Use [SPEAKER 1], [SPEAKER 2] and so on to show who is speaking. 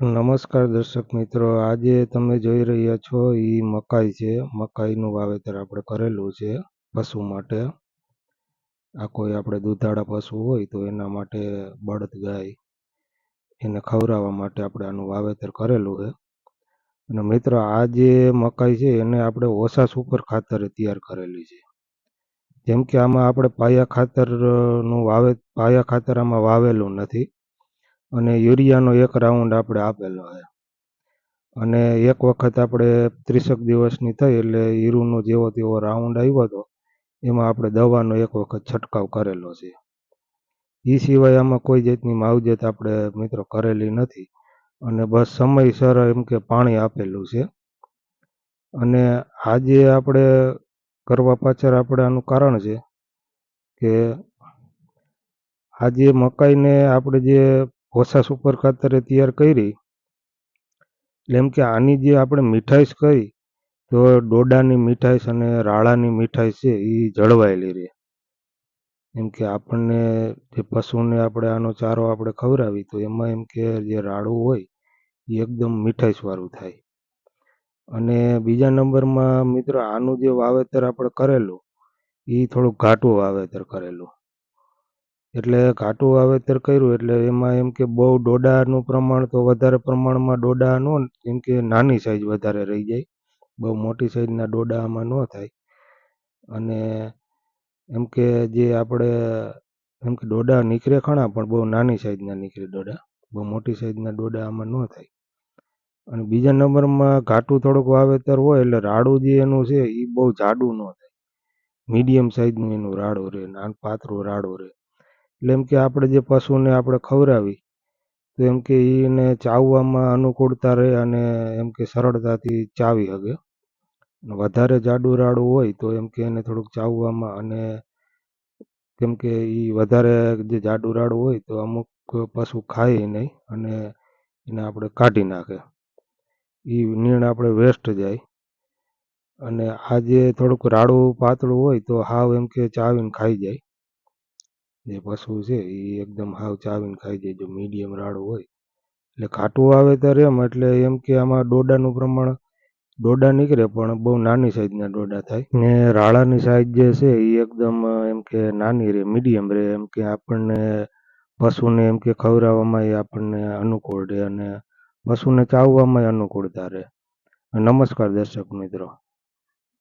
[SPEAKER 1] નમસ્કાર દર્શક મિત્રો, આજે તમે જોઈ રહ્યા છો એ મકાઈ છે. મકાઈનું વાવેતર આપણે કરેલું છે પશુ માટે. આ કોઈ આપણે દૂધાળા પશુ હોય તો એના માટે બળદ ગાય એને ખવડાવવા માટે આપણે આનું વાવેતર કરેલું છે. અને મિત્રો, આ જે મકાઈ છે એને આપણે ઓછા સુપર ખાતરે તૈયાર કરેલી છે. જેમ કે આમાં આપણે પાયા ખાતરનું વાવે, પાયા ખાતર આમાં વાવેલું નથી. અને યુરિયાનો એક રાઉન્ડ આપણે આપેલો છે. અને એક વખત આપણે ત્રીસેક દિવસની થઈ એટલે હીરુનો જેવો તેવો રાઉન્ડ આવ્યો હતો એમાં આપણે દવાનો એક વખત છંટકાવ કરેલો છે. એ સિવાય આમાં કોઈ જાતની માવજત આપણે મિત્રો કરેલી નથી અને બસ સમયસર એમ કે પાણી આપેલું છે. અને આજે આપણે કરવા પાછળ આપણે આનું કારણ છે કે આજે મકાઈને આપણે જે ઓછા સુપર ખાતરે તૈયાર કરી એટલે એમ કે આની જે આપણે મીઠાઈશ કહી તો ડોડાની મીઠાઈશ અને રાળાની મીઠાઈશ છે એ જળવાયેલી રહે. એમ કે આપણને જે પશુને આપણે આનો ચારો આપણે ખવડાવી, તો એમાં એમ કે જે રાળું હોય એ એકદમ મીઠાઈશવાળું થાય. અને બીજા નંબરમાં મિત્ર, આનું જે વાવેતર આપણે કરેલું એ થોડુંક ઘાટું વાવેતર કરેલું. એટલે ઘાટું વાવેતર કર્યું, એટલે એમાં એમ કે બહુ ડોડાનું પ્રમાણ તો વધારે પ્રમાણમાં ડોડા નો એમ કે નાની સાઈઝ વધારે રહી જાય. બહુ મોટી સાઈઝના ડોડા આમાં ન થાય. અને એમ કે જે આપણે, એમ કે ડોડા નીકળે ખણા, પણ બહુ નાની સાઈઝના નીકળે ડોડા. બહુ મોટી સાઈઝના ડોડા આમાં ન થાય. અને બીજા નંબરમાં ઘાટું થોડુંક વાવેતર હોય, એટલે રાડું જે એનું છે એ બહુ જાડું ન થાય. મીડિયમ સાઈઝનું એનું રાડું રહે નાન પાતળું રાડું રહે એટલે એમ કે આપણે જે પશુને આપણે ખવડાવી, તો એમ કે એને ચાવવામાં અનુકૂળતા રહે અને એમ કે સરળતાથી ચાવી શકે વધારે જાડું રાડું હોય તો એમ કે એને થોડુંક ચાવવામાં અને કેમ કે એ વધારે જે જાડું રાડું હોય તો અમુક પશુ ખાય નહીં અને એને આપણે કાઢી નાખે. એ નીણ આપણે વેસ્ટ જાય. અને આ જે થોડુંક રાડું પાતળું હોય તો હાવ એમ કે ચાવીને ખાઈ જાય. જે પશુ છે એ એકદમ હાવ ચાવીને ખાઈ જાય, જો મીડિયમ રાડું હોય. એટલે ઘાટું વાવેતર એમ એટલે એમ કે આમાં ડોડાનું પ્રમાણ, ડોડા નીકળે પણ બહુ નાની સાઈઝના ડોડા થાય. ને રાળાની સાઈઝ જે છે એ એકદમ એમ કે નાની રહે મીડિયમ રહે એમ કે આપણને પશુને એમ કે ખવડાવવામાં એ આપણને અનુકૂળ રહે અને પશુને ચાવવામાં અનુકૂળતા રહે નમસ્કાર દર્શક મિત્રો.